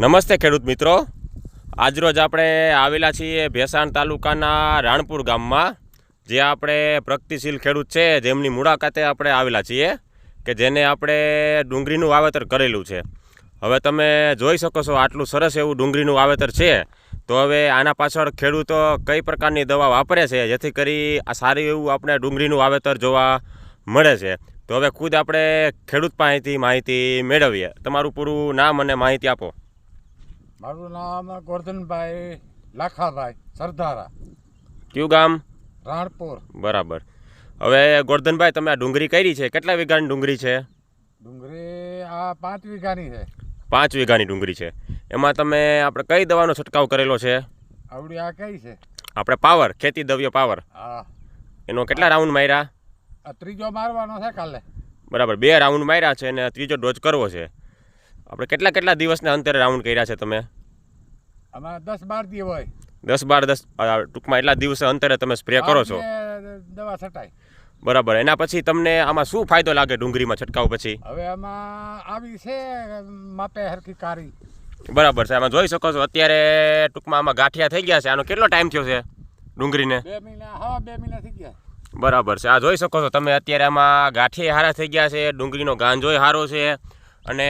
નમસ્તે ખેડૂત મિત્રો. આજરોજ આપણે આવેલા છીએ ભેસાણ તાલુકાના રાણપુર ગામમાં, જે આપણે પ્રગતિશીલ ખેડૂત છે. જેમની મુલાકાતે આપણે આવેલા છીએ કે જેને આપણે ડુંગળીનું વાવેતર કરેલું છે. હવે તમે જોઈ શકો છો આટલું સરસ એવું ડુંગળીનું વાવેતર છે. તો હવે આના પાછળ ખેડૂતો કઈ પ્રકારની દવા વાપરે છે, જેથી કરી આ સારું એવું આપણે ડુંગળીનું વાવેતર જોવા મળે છે. તો હવે ખુદ આપણે ખેડૂત પાસેથી માહિતી મેળવીએ. તમારું પૂરું નામ અને માહિતી આપો. મારું નામ ગોરધનભાઈ લાખાભાઈ સરદારા કયું ગામ? રાણપુર. બરાબર. હવે ગોરધનભાઈ તમે આ ડુંગળી કરી છે? કેટલા વીઘાની ડુંગળી છે? ડુંગળી આ પાંચ વીઘાની છે. પાંચ વીઘાની ડુંગળી છે. એમાં તમે આપણે કઈ દવાનો છંટકાવ કરેલો છે? આવડી આ કઈ છે? આપણે પાવર ખેતી દવ્ય પાવર. હા. એનો કેટલા રાઉન્ડ માર્યા? આ ત્રીજો મારવાનો છે કાલે. બરાબર બે રાઉન્ડ માર્યા છે અને ત્રીજો ડોઝ કરવો છે. આપણે કેટલા કેટલા દિવસના અંતરે રાઉન્ડ કર્યા છે તમે? આમાં દસ બાર દિવસ હોય. દસ બાર દસ ટૂંકમાં એટલા દિવસે અંતરે તમે સ્પ્રે કરો છો? દવા છટાય. બરાબર એના પછી તમને આમાં શું ફાયદો લાગે ડુંગળીમાં છંટકાવ પછી? હવે આમાં આવી છે માપે હરકી કારી. બરાબર છે આમાં જોઈ શકો છો અત્યારે ટૂંકમાં આમાં ગાંઠિયા થઈ ગયા છે. આનો કેટલો ટાઈમ થયો છે ડુંગળીને? બે મહિના હા બે મહિના થઈ ગયા. બરાબર છે આ જોઈ શકો છો તમે અત્યારે આમાં ગાંઠિયા હારા થઈ ગયા છે ડુંગળીનો ગાંજોય સારો છે અને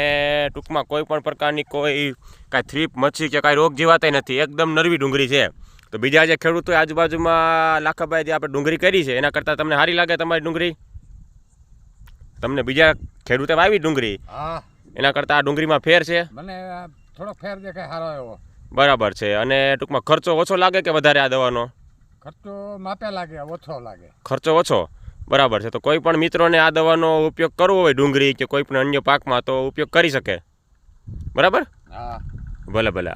ટૂંકમાં કોઈ પણ પ્રકારની કોઈ કાંઈ થ્રીપ મચ્છી કે કાંઈ રોગ જીવાતાય નથી. એકદમ નરવી ડુંગળી છે. તો બીજા જે ખેડૂતો આજુબાજુમાં લાખાભાઈ જે આપણે ડુંગળી કરી છે એના કરતાં તમને સારી લાગે તમારી ડુંગળી? તમને બીજા ખેડૂતે વાવી ડુંગળી? એના કરતાં આ ડુંગળીમાં ફેર છે? મને ફેર દેખાય સારો એવો. બરાબર છે. અને ટૂંકમાં ખર્ચો ઓછો લાગે કે વધારે આ દવાનો? ખર્ચો માપે લાગે ઓછો લાગે. ખર્ચો ઓછો? બરાબર છે. તો કોઈ પણ મિત્રોને આ દવાનો ઉપયોગ કરવો હોય ડુંગળી કે કોઈ પણ અન્ય પાકમાં તો ઉપયોગ કરી શકે. બરાબર? ભલે ભલે.